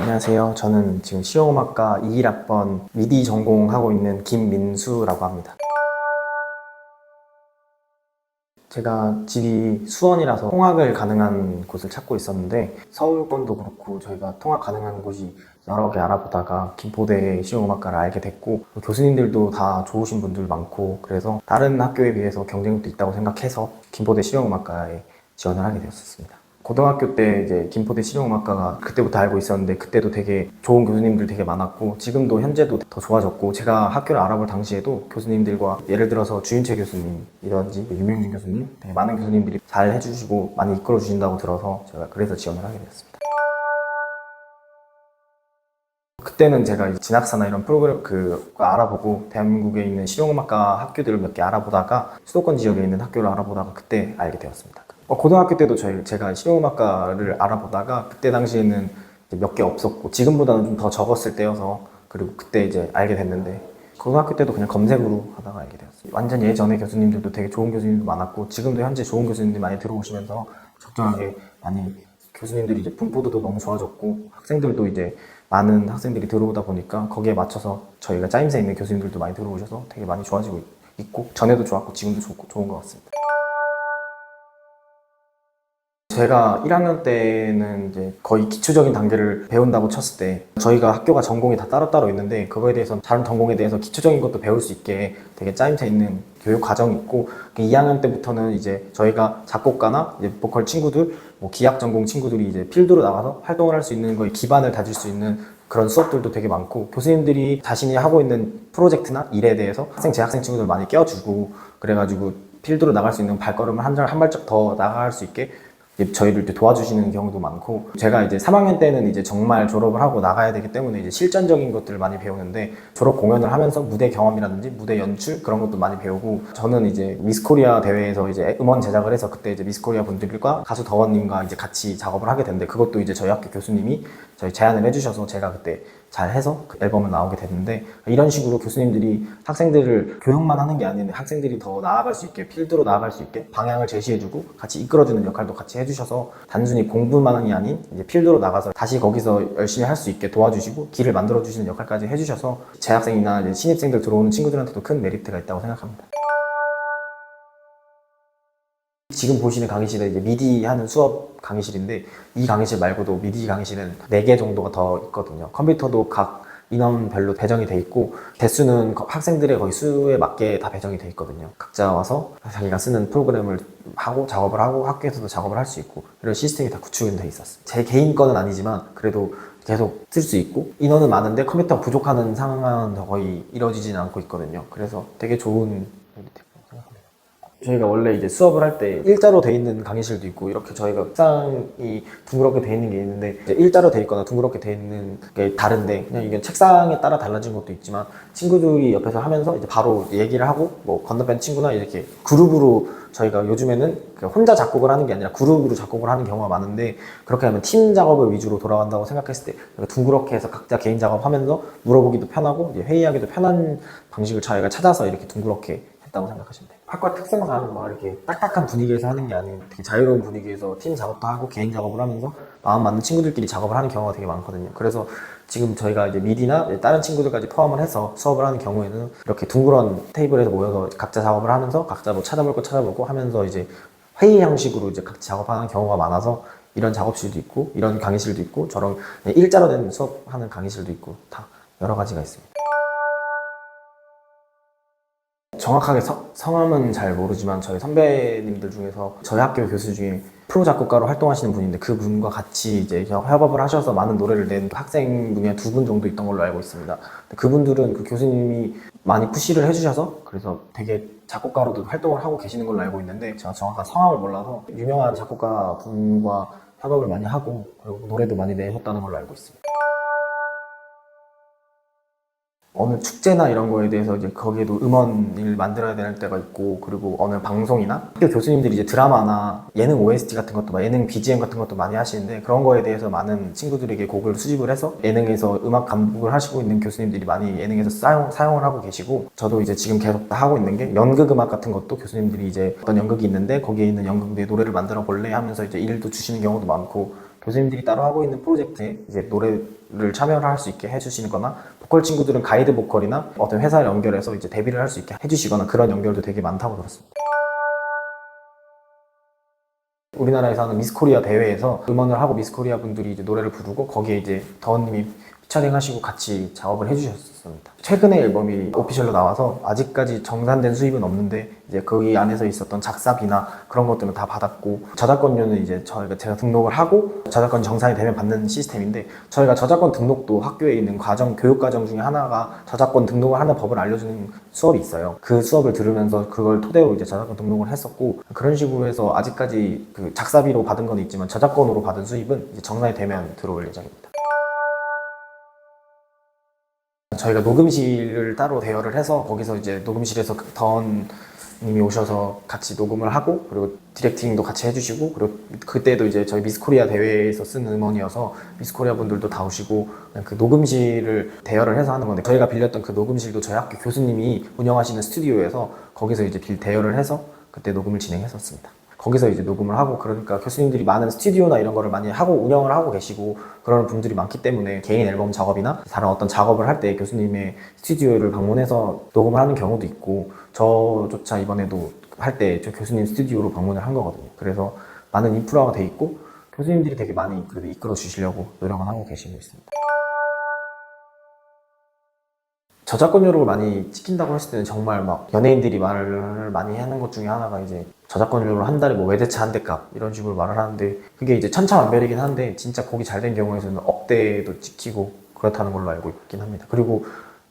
안녕하세요. 저는 지금 실용음악과 21학번 미디 전공하고 있는 김민수라고 합니다. 제가 집이 수원이라서 통학을 가능한 곳을 찾고 있었는데 서울권도 그렇고 저희가 통학 가능한 곳이 여러 개 알아보다가 김포대 실용음악과를 알게 됐고 교수님들도 다 좋으신 분들 많고 그래서 다른 학교에 비해서 경쟁력도 있다고 생각해서 김포대 실용음악과에 지원을 하게 되었습니다. 고등학교 때 이제 김포대 실용음악과가 그때부터 알고 있었는데 그때도 되게 좋은 교수님들 되게 많았고 지금도 현재도 더 좋아졌고 제가 학교를 알아볼 당시에도 교수님들과 예를 들어서 주윤채 교수님이든지 유명진 교수님 되게 많은 교수님들이 잘 해주시고 많이 이끌어 주신다고 들어서 제가 그래서 지원을 하게 되었습니다. 그때는 제가 진학사나 이런 프로그램 그 알아보고 대한민국에 있는 실용음악과 학교들을 몇 개 알아보다가 수도권 지역에 있는 학교를 알아보다가 그때 알게 되었습니다. 어, 고등학교 때도 저희 제가 실용음악과를 알아보다가 그때 당시에는 몇 개 없었고 지금보다는 좀 더 적었을 때여서 그리고 그때 이제 알게 됐는데 고등학교 때도 그냥 검색으로 하다가 알게 되었어요. 완전 예전에 교수님들도 되게 좋은 교수님도 많았고 지금도 현재 좋은 교수님들이 많이 들어오시면서 적절하게 많이 교수님들이 이제 분포도도 너무 좋아졌고 학생들도 이제 많은 학생들이 들어오다 보니까 거기에 맞춰서 저희가 짜임새 있는 교수님들도 많이 들어오셔서 되게 많이 좋아지고 있고 전에도 좋았고 지금도 좋고 좋은 것 같습니다. 제가 1학년 때는 이제 거의 기초적인 단계를 배운다고 쳤을 때 저희가 학교가 전공이 다 따로따로 있는데 그거에 대해서 다른 전공에 대해서 기초적인 것도 배울 수 있게 되게 짜임새 있는 교육 과정이 있고 2학년 때부터는 이제 저희가 작곡가나 이제 보컬 친구들, 뭐 기악 전공 친구들이 이제 필드로 나가서 활동을 할 수 있는 거에 기반을 다질 수 있는 그런 수업들도 되게 많고 교수님들이 자신이 하고 있는 프로젝트나 일에 대해서 학생 재학생 친구들 많이 껴주고 그래가지고 필드로 나갈 수 있는 발걸음을 한, 발- 한 발짝 더 나갈 수 있게 저희를 이렇게 도와주시는 경우도 많고 제가 이제 3학년 때는 이제 정말 졸업을 하고 나가야 되기 때문에 이제 실전적인 것들을 많이 배우는데 졸업 공연을 하면서 무대 경험이라든지 무대 연출 그런 것도 많이 배우고 저는 이제 미스코리아 대회에서 이제 음원 제작을 해서 그때 이제 미스코리아 분들과 가수 더원님과 이제 같이 작업을 하게 됐는데 그것도 이제 저희 학교 교수님이 저희 제안을 해주셔서 제가 그때 잘 해서 그 앨범을 나오게 됐는데 이런 식으로 교수님들이 학생들을 교육만 하는 게 아닌 학생들이 더 나아갈 수 있게 필드로 나아갈 수 있게 방향을 제시해주고 같이 이끌어주는 역할도 같이 해주셔서 단순히 공부만이 아닌 이제 필드로 나가서 다시 거기서 열심히 할 수 있게 도와주시고 길을 만들어 주시는 역할까지 해주셔서 재학생이나 신입생들 들어오는 친구들한테도 큰 메리트가 있다고 생각합니다. 지금 보시는 강의실은 이제 미디 하는 수업 강의실인데 이 강의실 말고도 미디 강의실은 4개 정도가 더 있거든요. 컴퓨터도 각 인원별로 배정이 돼 있고 대수는 거- 학생들의 거의 수에 맞게 다 배정이 돼 있거든요. 각자 와서 자기가 쓰는 프로그램을 하고 작업을 하고 학교에서도 작업을 할 수 있고 이런 시스템이 다 구축이 돼 있었어요. 제 개인 거는 아니지만 그래도 계속 쓸 수 있고 인원은 많은데 컴퓨터가 부족하는 상황은 거의 이루어지지는 않고 있거든요. 그래서 되게 좋은 저희가 원래 이제 수업을 할 때 일자로 돼 있는 강의실도 있고 이렇게 저희가 책상이 둥그렇게 돼 있는 게 있는데 이제 일자로 돼 있거나 둥그렇게 돼 있는 게 다른데 그냥 이게 책상에 따라 달라진 것도 있지만 친구들이 옆에서 하면서 이제 바로 얘기를 하고 뭐 건너편 친구나 이렇게 그룹으로 저희가 요즘에는 그 혼자 작곡을 하는 게 아니라 그룹으로 작곡을 하는 경우가 많은데 그렇게 하면 팀 작업을 위주로 돌아간다고 생각했을 때 둥그렇게 해서 각자 개인 작업하면서 물어보기도 편하고 회의하기도 편한 방식을 저희가 찾아서 이렇게 둥그렇게 했다고 생각하시면 돼요. 학과 특성상 막 이렇게 딱딱한 분위기에서 하는 게 아닌 되게 자유로운 분위기에서 팀 작업도 하고 개인 작업을 하면서 마음 맞는 친구들끼리 작업을 하는 경우가 되게 많거든요. 그래서 지금 저희가 이제 미디나 다른 친구들까지 포함을 해서 수업을 하는 경우에는 이렇게 둥그런 테이블에서 모여서 각자 작업을 하면서 각자 뭐 찾아볼 거 찾아보고 하면서 이제 회의 형식으로 이제 같이 작업하는 경우가 많아서 이런 작업실도 있고 이런 강의실도 있고 저런 일자로 된 수업하는 강의실도 있고 다 여러 가지가 있습니다. 정확하게 서- 성함은 잘 모르지만 저희 선배님들 중에서 저희 학교 교수 중에 프로 작곡가로 활동하시는 분인데 그 분과 같이 이제 협업을 하셔서 많은 노래를 낸 학생 중에 두분 정도 있던 걸로 알고 있습니다. 그분들은 그 교수님이 많이 푸시를 해주셔서 그래서 되게 작곡가로도 활동을 하고 계시는 걸로 알고 있는데 제가 정확한 성함을 몰라서 유명한 작곡가 분과 협업을 많이 하고 그리고 노래도 많이 내셨다는 걸로 알고 있습니다. 어느 축제나 이런 거에 대해서 이제 거기에도 음원을 만들어야 될 때가 있고 그리고 어느 방송이나? 학교 교수님들이 이제 드라마나 예능 OST 같은 것도 막 예능 BGM 같은 것도 많이 하시는데 그런 거에 대해서 많은 친구들에게 곡을 수집을 해서 예능에서 음악 감독을 하시고 있는 교수님들이 많이 예능에서 사용, 사용을 하고 계시고 저도 이제 지금 계속 하고 있는 게 연극 음악 같은 것도 교수님들이 이제 어떤 연극이 있는데 거기에 있는 연극 내 노래를 만들어 볼래 하면서 이제 일도 주시는 경우도 많고 교수님들이 따로 하고 있는 프로젝트에 이제 노래를 참여를 할 수 있게 해주시거나 보컬 친구들은 가이드 보컬이나 어떤 회사를 연결해서 이제 데뷔를 할 수 있게 해주시거나 그런 연결도 되게 많다고 들었습니다. 우리나라에서 하는 미스코리아 대회에서 음원을 하고 미스코리아 분들이 이제 노래를 부르고 거기에 이제 더원님이 피처링 하시고 같이 작업을 해주셨습니다. 최근에 앨범이 오피셜로 나와서 아직까지 정산된 수입은 없는데 이제 거기 안에서 있었던 작사비나 그런 것들은 다 받았고 저작권료는 이제 저희가 제가 등록을 하고 저작권 정산이 되면 받는 시스템인데 저희가 저작권 등록도 학교에 있는 과정 교육 과정 중에 하나가 저작권 등록을 하는 법을 알려주는 수업이 있어요. 그 수업을 들으면서 그걸 토대로 이제 저작권 등록을 했었고 그런 식으로 해서 아직까지 그 작사비로 받은 건 있지만 저작권으로 받은 수입은 이제 정산이 되면 들어올 예정입니다. 저희가 녹음실을 따로 대여를 해서 거기서 이제 녹음실에서 던 님이 오셔서 같이 녹음을 하고 그리고 디렉팅도 같이 해주시고 그리고 그때도 이제 저희 미스코리아 대회에서 쓴 음원이어서 미스코리아 분들도 다 오시고 그냥 그 녹음실을 대여를 해서 하는 건데 저희가 빌렸던 그 녹음실도 저희 학교 교수님이 운영하시는 스튜디오에서 거기서 이제 빌 대여를 해서 그때 녹음을 진행했었습니다. 거기서 이제 녹음을 하고 그러니까 교수님들이 많은 스튜디오나 이런 거를 많이 하고 운영을 하고 계시고 그런 분들이 많기 때문에 개인 앨범 작업이나 다른 어떤 작업을 할 때 교수님의 스튜디오를 방문해서 녹음을 하는 경우도 있고 저조차 이번에도 할 때 저 교수님 스튜디오로 방문을 한 거거든요. 그래서 많은 인프라가 돼 있고 교수님들이 되게 많이 그래도 이끌어 주시려고 노력은 하고 계시고 있습니다. 저작권료를 많이 찍힌다고 했을 때는 정말 막 연예인들이 말을 많이 하는 것 중에 하나가 이제 저작권료로 한 달에 뭐 외제차 한 대 값 이런 식으로 말을 하는데 그게 이제 천차만별이긴 한데 진짜 곡이 잘 된 경우에는 억대도 찍히고 그렇다는 걸로 알고 있긴 합니다. 그리고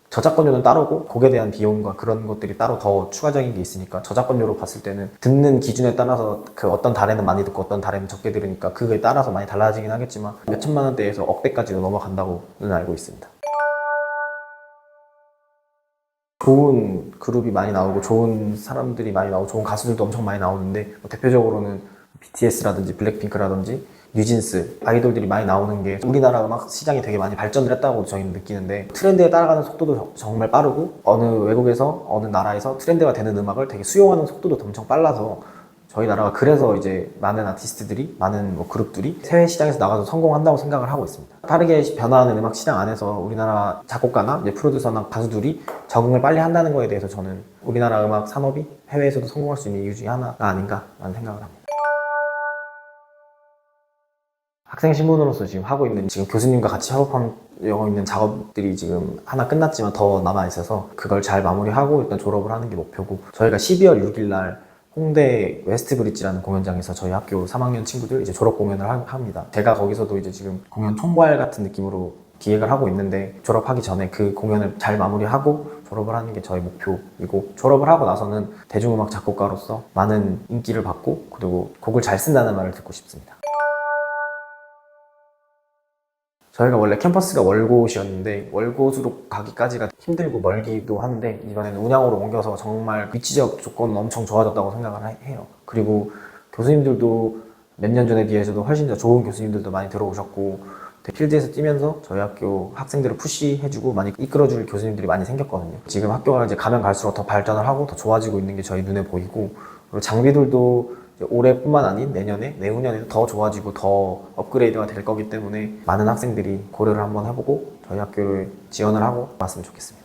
저작권료는 따로고 곡에 대한 비용과 그런 것들이 따로 더 추가적인 게 있으니까 저작권료로 봤을 때는 듣는 기준에 따라서 그 어떤 달에는 많이 듣고 어떤 달에는 적게 들으니까 그거에 따라서 많이 달라지긴 하겠지만 몇 천만 원대에서 억대까지도 넘어간다고는 알고 있습니다. 좋은 그룹이 많이 나오고 좋은 사람들이 많이 나오고 좋은 가수들도 엄청 많이 나오는데 뭐 대표적으로는 BTS라든지 블랙핑크라든지 뉴진스 아이돌들이 많이 나오는 게 우리나라 음악 시장이 되게 많이 발전을 했다고 저희는 느끼는데 트렌드에 따라가는 속도도 정- 정말 빠르고 어느 외국에서 어느 나라에서 트렌드가 되는 음악을 되게 수용하는 속도도 엄청 빨라서 저희 나라가 그래서 이제 많은 아티스트들이 많은 뭐 그룹들이 해외 시장에서 나가서 성공한다고 생각을 하고 있습니다. 빠르게 변화하는 음악 시장 안에서 우리나라 작곡가나 프로듀서나 가수들이 적응을 빨리 한다는 거에 대해서 저는 우리나라 음악 산업이 해외에서도 성공할 수 있는 이유 중에 하나가 아닌가라는 생각을 합니다. 학생 신분으로서 지금 하고 있는 지금 교수님과 같이 협업하고 있는 작업들이 지금 하나 끝났지만 더 남아 있어서 그걸 잘 마무리하고 일단 졸업을 하는 게 목표고 저희가 12월 6일 날 홍대 웨스트 브릿지라는 공연장에서 저희 학교 3학년 친구들 이제 졸업 공연을 하- 합니다. 제가 거기서도 이제 지금 공연 총괄 같은 느낌으로 기획을 하고 있는데 졸업하기 전에 그 공연을 잘 마무리하고 졸업을 하는 게 저희 목표이고 졸업을 하고 나서는 대중음악 작곡가로서 많은 인기를 받고 그리고 곡을 잘 쓴다는 말을 듣고 싶습니다. 저희가 원래 캠퍼스가 월곶이었는데 월곶으로 가기까지가 힘들고 멀기도 한데 이번에는 운양으로 옮겨서 정말 위치적 조건은 엄청 좋아졌다고 생각을 하- 해요. 그리고 교수님들도 몇 년 전에 비해서도 훨씬 더 좋은 교수님들도 많이 들어오셨고 필드에서 뛰면서 저희 학교 학생들을 푸시해주고 많이 이끌어줄 교수님들이 많이 생겼거든요. 지금 학교가 이제 가면 갈수록 더 발전을 하고 더 좋아지고 있는 게 저희 눈에 보이고 그리고 장비들도 올해뿐만 아닌 내년에 내후년에도 더 좋아지고 더 업그레이드가 될 거기 때문에 많은 학생들이 고려를 한번 해보고 저희 학교를 지원을 하고 왔으면 좋겠습니다.